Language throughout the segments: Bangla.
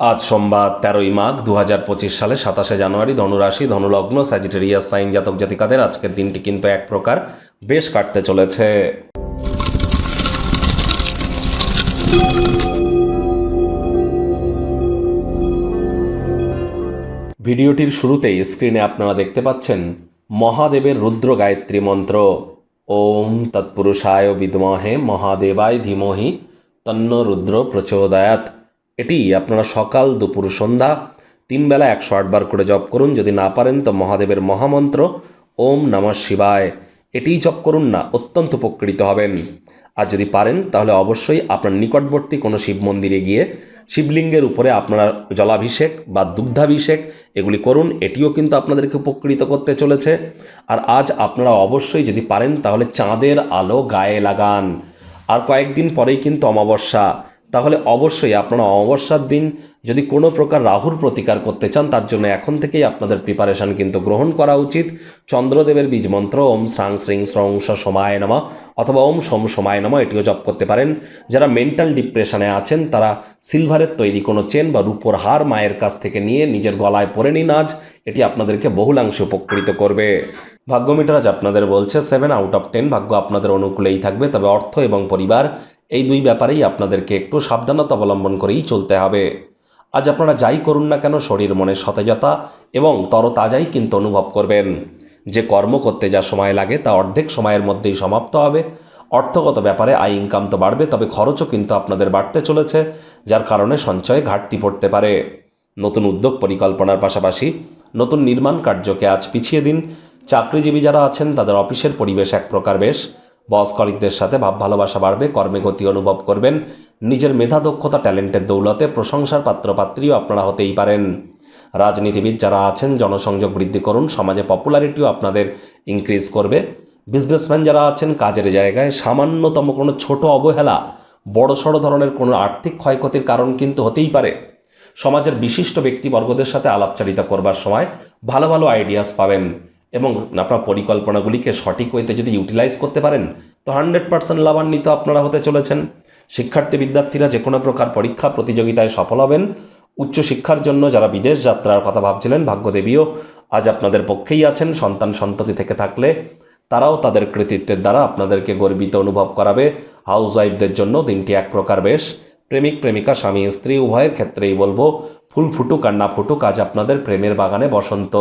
আজ সোমবার তেরোই মাঘ দু হাজার পঁচিশ সালে সাতাশে জানুয়ারি ধনুরাশি, ধনুলগ্ন, স্যাজিটেরিয়াস সাইন জাতক জাতিকাদের আজকের দিনটি কিন্তু এক প্রকার বেশ কাটতে চলেছে। ভিডিওটির শুরুতেই স্ক্রিনে আপনারা দেখতে পাচ্ছেন মহাদেবের রুদ্র গায়ত্রী মন্ত্র। ওম তৎপুরুষায় বিদ্মহে মহাদেবায় ধীমহি তন্ন রুদ্র প্রচোদয়াত এটি আপনারা সকাল দুপুর সন্ধ্যা তিন বেলা একশো আটবার করে জপ করুন। যদি না পারেন, তো মহাদেবের মহামন্ত্র, ওম নমঃ শিবায়। এটিই জপ করুন না, অত্যন্ত উপকৃত হবেন। আর যদি পারেন, তাহলে অবশ্যই আপনার নিকটবর্তী কোনো শিব মন্দিরে গিয়ে শিবলিঙ্গের উপরে আপনারা জলাভিষেক বা দুগ্ধাভিষেক এগুলি করুন। এটিও কিন্তু আপনাদেরকে উপকৃত করতে চলেছে। আর আজ আপনারা অবশ্যই যদি পারেন, তাহলে চাঁদের আলো গায়ে লাগান। আর কয়েকদিন পরেই কিন্তু অমাবস্যা। তাহলে অবশ্যই আপনারা অমাবস্যার দিন যদি কোনো প্রকার রাহুর প্রতিকার করতে চান, তার জন্য এখন থেকেই আপনাদের প্রিপারেশন কিন্তু গ্রহণ করা উচিত। চন্দ্রদেবের বীজ মন্ত্র, ওম শ্রাং শ্রিং শ্রং সমায় নমা অথবা ওম সোম সমায় নমা এটিও জপ করতে পারেন। যারা মেন্টাল ডিপ্রেশনে আছেন, তারা সিলভারের তৈরি কোনো চেন বা রূপোর হার মায়ের কাছ থেকে নিয়ে নিজের গলায় পরে নিন আজ। এটি আপনাদেরকে বহুলাংশে উপকৃত করবে। ভাগ্যমিটার আজ আপনাদের বলছে সেভেন আউট অফ টেন ভাগ্য আপনাদের অনুকূলেই থাকবে। তবে অর্থ এবং পরিবার এই দুই ব্যাপারেই আপনাদেরকে একটু সাবধানতা অবলম্বন করেই চলতে হবে। আজ আপনারা যাই করুন না কেন, শরীর মনে সতেজতা এবং তরতাজাই কিন্তু অনুভব করবেন। যে কর্ম করতে যা সময় লাগে, তা অর্ধেক সময়ের মধ্যেই সমাপ্ত হবে। অর্থগত ব্যাপারে আয় ইনকাম তো বাড়বে, তবে খরচও কিন্তু আপনাদের বাড়তে চলেছে, যার কারণে সঞ্চয়ে ঘাটতি পড়তে পারে। নতুন উদ্যোগ পরিকল্পনার পাশাপাশি নতুন নির্মাণ কার্যকে আজ পিছিয়ে দিন। চাকরিজীবী যারা আছেন, তাদের অফিসের পরিবেশ এক প্রকার বেশ। বস কলিকদের সাথে ভাব ভালোবাসা বাড়বে, কর্মে গতি অনুভব করবেন, নিজের মেধা, দক্ষতা, ট্যালেন্টের দৌলতে প্রশংসার পাত্রপাত্রীও আপনারা হতেই পারেন। রাজনীতিবিদ যারা আছেন, জনসংযোগ বৃদ্ধি করুন, সমাজে পপুলারিটিও আপনাদের ইনক্রিজ করবে। বিজনেসম্যান যারা আছেন, কাজের জায়গায় সামান্যতম কোনো ছোট অবহেলা, বড় সড়ো ধরনের কোনো আর্থিক ক্ষয়ক্ষতির কারণ কিন্তু হতেই পারে। সমাজের বিশিষ্ট ব্যক্তিবর্গদের সাথে আলাপচারিতা করবার সময় ভালো ভালো আইডিয়াস পাবেন। এবং আপনার পরিকল্পনাগুলিকে সঠিক ওয়েতে যদি ইউটিলাইজ করতে পারেন, তো হান্ড্রেড পার্সেন্ট লাভান্বিত আপনারা হতে চলেছেন। শিক্ষার্থী বিদ্যার্থীরা যে কোনো প্রকার পরীক্ষা প্রতিযোগিতায় সফল হবেন। উচ্চশিক্ষার জন্য যারা বিদেশ যাত্রার কথা ভাবছিলেন, ভাগ্যদেবীও আজ আপনাদের পক্ষেই আছেন, সন্তান সন্ততি থেকে থাকলে তারাও তাদের কৃতিত্বের দ্বারা আপনাদেরকে গর্বিত অনুভব করাবে। হাউস ওয়াইফদের জন্য দিনটি এক প্রকার বেশ। প্রেমিক, প্রেমিকা, স্বামী, স্ত্রী, উভয়ের ক্ষেত্রেই বলব, ফুল ফুটুক আর না ফুটুক, আজ আপনাদের প্রেমের বাগানে বসন্ত।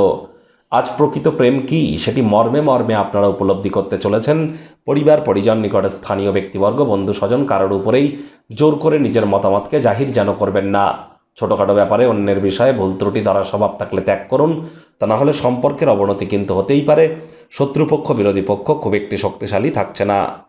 আজ প্রকৃত প্রেম কি? সেটি মর্মে মর্মে আপনারা উপলব্ধি করতে চলেছেন। পরিবার, পরিজন নিকটে স্থানীয় ব্যক্তিবর্গ, বন্ধু, স্বজন কারোর উপরেই জোর করে নিজের মতামতকে জাহির যেন করবেন না। ছোটোখাটো ব্যাপারে অন্যের বিষয়ে ভুল ত্রুটি ধরা স্বভাব থাকলে ত্যাগ করুন। তা না হলে সম্পর্কের অবনতি কিন্তু হতেই পারে। শত্রুপক্ষ, বিরোধী পক্ষ খুব একটি শক্তিশালী থাকছে না।